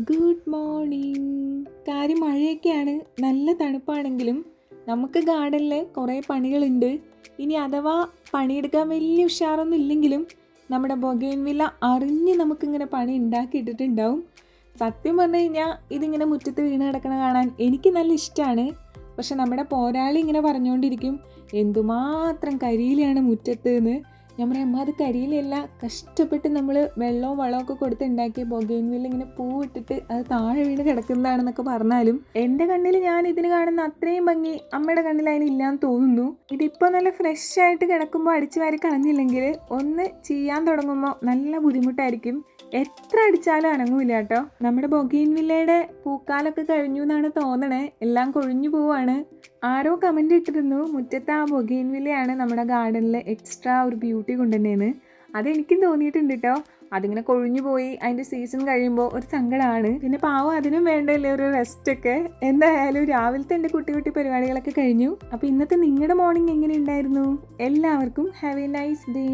Good morning കാര്യം മഴയൊക്കെയാണ്. നല്ല തണുപ്പാണെങ്കിലും നമുക്ക് ഗാർഡനിൽ കുറേ പണികളുണ്ട്. ഇനി അഥവാ പണിയെടുക്കാൻ വലിയ ഉഷാറൊന്നും ഇല്ലെങ്കിലും നമ്മുടെ ബൊഗൈൻവില്ല അറിഞ്ഞ് നമുക്കിങ്ങനെ പണി ഉണ്ടാക്കിയിട്ടിട്ടുണ്ടാവും. സത്യം പറഞ്ഞു കഴിഞ്ഞാൽ ഇതിങ്ങനെ മുറ്റത്ത് വീണ് കിടക്കണ കാണാൻ എനിക്ക് നല്ല ഇഷ്ടമാണ് പക്ഷെ നമ്മുടെ പോരാളി ഇങ്ങനെ പറഞ്ഞുകൊണ്ടിരിക്കും എന്തുമാത്രം കരിയിലാണ് മുറ്റത്ത് എന്ന് ഞാൻ പറയാം അമ്മ അത് കരിയിലല്ല. കഷ്ടപ്പെട്ട് നമ്മൾ വെള്ളവും വളവും ഒക്കെ കൊടുത്ത് ഉണ്ടാക്കിയ ബൊഗൈൻവില്ല ഇങ്ങനെ പൂവിട്ടിട്ട് അത് താഴെ വീണ് കിടക്കുന്നതാണെന്നൊക്കെ പറഞ്ഞാലും എന്റെ കണ്ണിൽ ഞാൻ ഇതിന് കാണുന്ന അത്രയും ഭംഗി അമ്മയുടെ കണ്ണിൽ അതിനില്ലാന്ന് തോന്നുന്നു. ഇതിപ്പോൾ നല്ല ഫ്രഷ് ആയിട്ട് കിടക്കുമ്പോൾ അടിച്ചു വാരി കളഞ്ഞില്ലെങ്കിൽ ഒന്ന് ചെയ്യാൻ തുടങ്ങുമ്പോൾ നല്ല ബുദ്ധിമുട്ടായിരിക്കും. എത്ര അടിച്ചാലും അനങ്ങൂല കേട്ടോ. നമ്മുടെ ബൊഗൈൻവില്ലയുടെ പൂക്കാലൊക്കെ കഴിഞ്ഞു എന്നാണ് തോന്നണേ. എല്ലാം കൊഴിഞ്ഞു പോവാണ്. ആരോ കമന്റ് ഇട്ടിരുന്നു മുറ്റത്ത് ആ ബൊഗൈൻവില്ലയാണ് നമ്മുടെ ഗാർഡനിലെ എക്സ്ട്രാ ഒരു ബ്യൂട്ടി കൊണ്ടുതന്നെയെന്ന് അതെനിക്കും തോന്നിയിട്ടുണ്ട് കേട്ടോ അതിങ്ങനെ കൊഴിഞ്ഞു പോയി അതിന്റെ സീസൺ കഴിയുമ്പോൾ ഒരു സങ്കടമാണ് പിന്നെ പാവം അതിനും വേണ്ടല്ലേ ഒരു റെസ്റ്റൊക്കെ എന്തായാലും രാവിലത്തെ എന്റെ കുട്ടി കുട്ടി പരിപാടികളൊക്കെ കഴിഞ്ഞു. അപ്പോൾ ഇന്നത്തെ നിങ്ങളുടെ മോർണിംഗ് എങ്ങനെ ഉണ്ടായിരുന്നു? എല്ലാവർക്കും ഹാവ് എ നൈസ് ഡേ